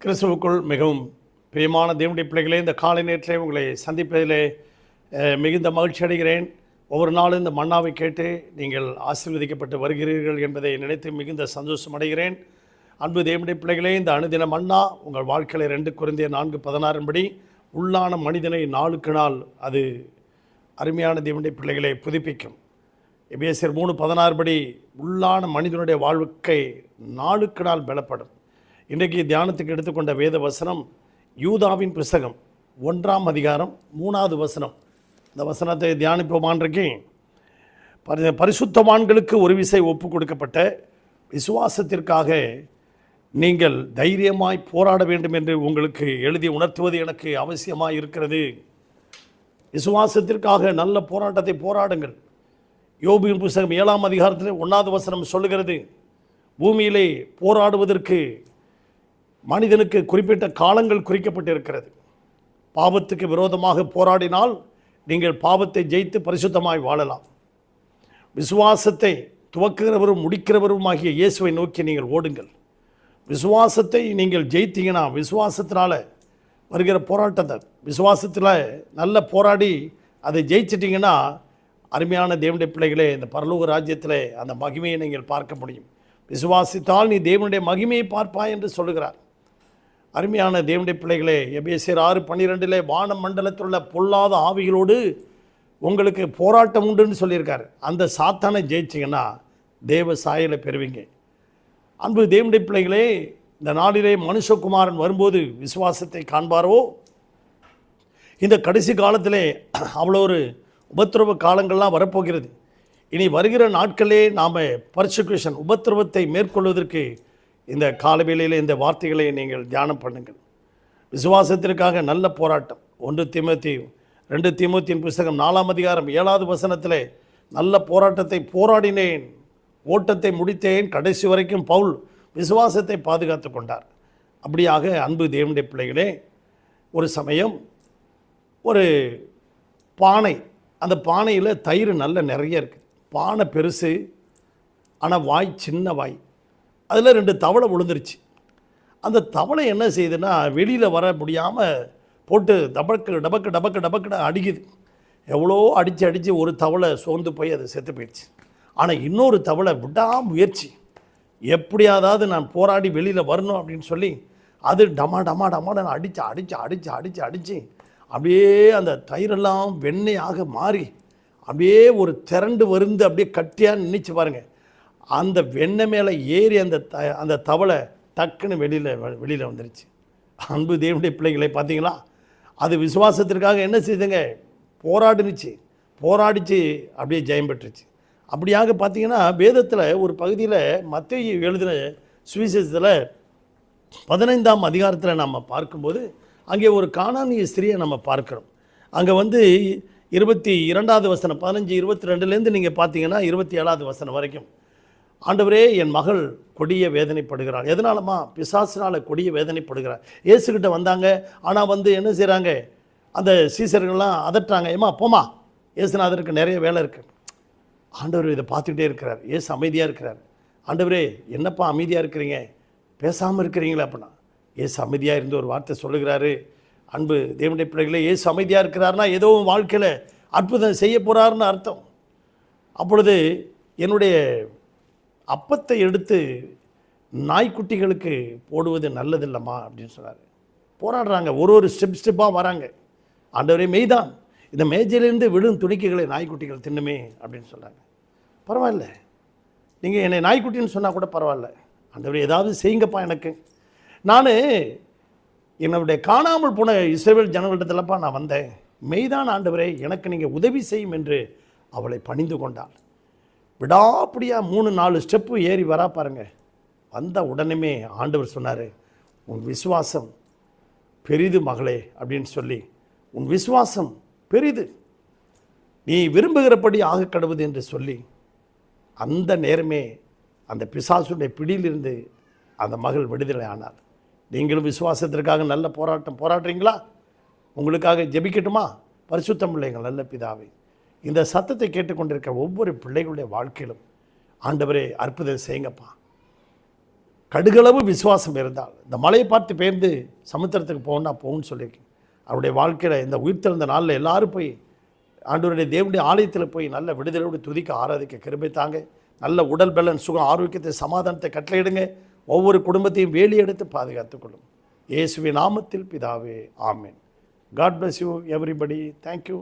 கிறிஸ்துவுக்குள் மிகவும் பிரியமான தேவனுடைய பிள்ளைகளே இந்த காலை நேற்றை உங்களை சந்திப்பதிலே மிகுந்த மகிழ்ச்சி அடைகிறேன். ஒவ்வொரு நாளும் இந்த மன்னாவை கேட்டு நீங்கள் ஆசீர்வதிக்கப்பட்டு வருகிறீர்கள் என்பதை நினைத்து மிகுந்த சந்தோஷம் அடைகிறேன். அன்பு தேவனுடைய பிள்ளைகளே இந்த அணுதின மன்னா உங்கள் வாழ்க்கையில் ரெண்டு குறைந்திய நான்கு பதினாறுபடி உள்ளான மனிதனை நாளுக்கு நாள் அது அருமையான தேவனுடைய பிள்ளைகளை புதுப்பிக்கும். எபேசியர் மூணு பதினாறு படி உள்ளான மனிதனுடைய வாழ்க்கை நாளுக்கு நாள் பலப்படும் இன்றைக்கு தியானத்துக்கு எடுத்துக்கொண்ட வேத வசனம் யூதாவின் புஸ்தகம் ஒன்றாம் அதிகாரம் மூணாவது வசனம். இந்த வசனத்தை தியானிப்போமான்றைக்கு பரி பரிசுத்தவான்களுக்கு ஒரு விசை ஒப்பு கொடுக்கப்பட்ட விசுவாசத்திற்காக நீங்கள் தைரியமாய் போராட வேண்டும் என்று உங்களுக்கு எழுதி உணர்த்துவது எனக்கு அவசியமாக இருக்கிறது. விசுவாசத்திற்காக நல்ல போராட்டத்தை போராடுங்கள். யோபியின் புஸ்தகம் ஏழாம் அதிகாரத்தில் ஒன்றாவது வசனம் சொல்லுகிறது பூமியிலே போராடுவதற்கு மனிதனுக்கு குறிப்பிட்ட காலங்கள் குறிக்கப்பட்டிருக்கிறது. பாவத்துக்கு விரோதமாக போராடினால் நீங்கள் பாவத்தை ஜெயித்து பரிசுத்தமாய் வாழலாம். விசுவாசத்தை துவக்குகிறவரும் முடிக்கிறவருமாகிய இயேசுவை நோக்கி நீங்கள் ஓடுங்கள். விசுவாசத்தை நீங்கள் ஜெயித்தீங்கன்னா விசுவாசத்தினால் வருகிற போராட்டத்தை விசுவாசத்தில் நல்ல போராடி அதை ஜெயிச்சிட்டிங்கன்னா அருமையான தேவனுடைய பிள்ளைகளே இந்த பரலோக ராஜ்யத்தில் அந்த மகிமையை நீங்கள் பார்க்க முடியும். விசுவாசித்தால் நீ தேவனுடைய மகிமையை பார்ப்பாய் என்று சொல்லுகிறார். அருமையான தேவனுடைய பிள்ளைகளே எபேசியர் ஆறு பன்னிரெண்டிலே வான மண்டலத்தில் உள்ள பொல்லாத ஆவிகளோடு உங்களுக்கு போராட்டம் உண்டுன்னு சொல்லியிருக்காரு. அந்த சாத்தானை ஜெயிச்சிங்கன்னா தேவ சாயலை பெறுவீங்க. அன்பு தேவனுடைய பிள்ளைகளே இந்த நாளிலே மனுஷகுமாரன் வரும்போது விசுவாசத்தை காண்பாரோ? இந்த கடைசி காலத்திலே அவ்வளோ ஒரு உபத்திரவ காலங்கள்லாம் வரப்போகிறது. இனி வருகிற நாட்களே நாம் பர்சிக்யூஷன் உபத்திரவத்தை மேற்கொள்வதற்கு இந்த காலவேளையில் இந்த வார்த்தைகளை நீங்கள் தியானம் பண்ணுங்கள். விசுவாசத்திற்காக நல்ல போராட்டம். ஒன்று திமுத்தி ரெண்டு திமுத்தின் புஸ்தகம் நாலாம் அதிகாரம் ஏழாவது வசனத்தில் நல்ல போராட்டத்தை போராடினேன் ஓட்டத்தை முடித்தேன். கடைசி வரைக்கும் பவுல் விசுவாசத்தை பாதுகாத்து கொண்டார். அப்படியாக அன்பு தேவனுடைய பிள்ளைகளே ஒரு சமயம் ஒரு பானை அந்த பானையில் தயிர் நல்ல நிறைய இருக்குது பானை பெருசு ஆனால் வாய் சின்ன வாய். அதில் ரெண்டு தவளை விழுந்துருச்சு. அந்த தவளை என்ன செய்யுதுன்னா வெளியில் வர முடியாமல் போட்டு டபக்கு டபக்கு டபக்கு டபக்குன்னு அடிக்குது. எவ்வளோ அடித்து அடித்து ஒரு தவளை சோர்ந்து போய் அது செத்து போயிடுச்சு. ஆனால் இன்னொரு தவளை விடாமுயற்சி. எப்படியாவது நான் போராடி வெளியில் வரணும் அப்படின்னு சொல்லி அது டமா டமா டமான்னு அடித்து அடித்து அடித்து அடித்து அடித்து அப்படியே அந்த தயிரெல்லாம் வெண்ணெயாக மாறி அப்படியே ஒரு திரண்டு வருந்து அப்படியே கட்டியாக நின்றுச்சு பாருங்கள் அந்த வெண்ணெய் மேலே ஏறி அந்த த அந்த தவளை டக்குன்னு வெளியில் வெளியில் வந்துருச்சு. அன்பு தேவனுடைய பிள்ளைகளை பார்த்தீங்களா? அது விசுவாசத்திற்காக என்ன செய்துங்க? போராடினுச்சு. போராடிச்சு அப்படியே ஜெயம் பெற்றுச்சு. அப்படியாக பார்த்தீங்கன்னா வேதத்தில் ஒரு பகுதியில் மத்திய எழுதின சுவிசேஷத்தில் பதினைந்தாம் அதிகாரத்தில் நம்ம பார்க்கும்போது அங்கே ஒரு காணானிய ஸ்திரியை நம்ம பார்க்குறோம். அங்கே வந்து இருபத்தி இரண்டாவது வசனம் பதினஞ்சு இருபத்தி ரெண்டுலேருந்து நீங்கள் பார்த்தீங்கன்னா இருபத்தி ஏழாவது வசனம் வரைக்கும். ஆண்டவரே என் மகள் கொடிய வேதனைப்படுகிறாள். எதனாலமா பிசாசினால் கொடிய வேதனைப்படுகிறாள். ஏசுக்கிட்ட வந்தாங்க. ஆனால் வந்து என்ன செய்கிறாங்க அந்த சீசர்கள்லாம் அதட்டாங்க. ஏமா போமா ஏசுநாதருக்கு நிறைய வேலை இருக்குது ஆண்டவர் இதை பார்த்துக்கிட்டே இருக்கிறார். ஏசு அமைதியாக இருக்கிறார். ஆண்டவரே என்னப்பா அமைதியாக இருக்கிறீங்க? பேசாமல் இருக்கிறீங்களா அப்படின்னா. ஏசு அமைதியாக இருந்து ஒரு வார்த்தை சொல்லுகிறாரு. அன்பு தேவனுடைய பிள்ளைகளே ஏசு அமைதியாக இருக்கிறாருன்னா ஏதோ வாழ்க்கையில் அற்புதம் செய்ய போகிறாருன்னு அர்த்தம். அப்பொழுது என்னுடைய அப்பத்தை எடுத்து நாய்க்குட்டிகளுக்கு போடுவது நல்லதில்லம்மா அப்படின்னு சொன்னார். போராடுறாங்க. ஒரு ஒரு ஸ்டெப் ஸ்டெப்பாக வராங்க. ஆண்டவரே மெய்தான். இந்த மேஜையிலேருந்து விழும் துணிக்கைகளை நாய்க்குட்டிகள் தின்னுமே அப்படின்னு சொன்னாங்க. பரவாயில்ல. நீங்கள் என்னை நாய்க்குட்டின்னு சொன்னால் கூட பரவாயில்ல. ஆண்டவரே ஏதாவது செய்யுங்கப்பா எனக்கு. நான் என்னுடைய காணாமல் போன இஸ்ரேல் ஜனங்களிடத்துலப்பா நான் வந்தேன். மெய்தான் ஆண்டவரே எனக்கு நீங்கள் உதவி செய்யும் என்று அவளை பணிந்து கொண்டாள். விடாப்படியாக மூணு நாலு ஸ்டெப்பு ஏறி வரா பாருங்கள் வந்த உடனே ஆண்டவர் சொன்னார் உன் விசுவாசம் பெரிது மகளே அப்படின்னு சொல்லி. உன் விசுவாசம் பெரிது. நீ விரும்புகிறபடி ஆக கடவுது என்று சொல்லி. அந்த நேரமே அந்த பிசாசுடைய பிடியிலிருந்து அந்த மகள் விடுதலை ஆனார் நீங்களும் விசுவாசத்திற்காக நல்ல போராட்டம் போராடுறீங்களா? உங்களுக்காக ஜெபிக்கட்டுமா? பரிசுத்தம் பிள்ளைங்கள் நல்ல பிதாவை. இந்த சத்தத்தை கேட்டுக்கொண்டிருக்க ஒவ்வொரு பிள்ளைகளுடைய வாழ்க்கையிலும் ஆண்டவரே அற்புதம் செய்யுங்கப்பா. கடுகளவு விசுவாசம் இருந்தால் இந்த மலையை பார்த்து பெயர்ந்து சமுத்திரத்துக்கு போகணும்னா போகும்னு சொல்லியிருக்கேன் அவருடைய வாழ்க்கையில் இந்த உயிர்த்தெழுந்த நாளில் எல்லாரும் போய் ஆண்டவருடைய தேவனுடைய ஆலயத்தில் போய் நல்ல விடுதலையோடு துதிக்க ஆராதிக்க கிருபை தாங்க. நல்ல உடல் பலன் சுகம் ஆரோக்கியத்தை சமாதானத்தை கட்டளையிடுங்க ஒவ்வொரு குடும்பத்தையும் வேலி எடுத்து பாதுகாத்துக்கொள்ளும் இயேசுவின் நாமத்தில் பிதாவே ஆமேன். God bless you everybody thank you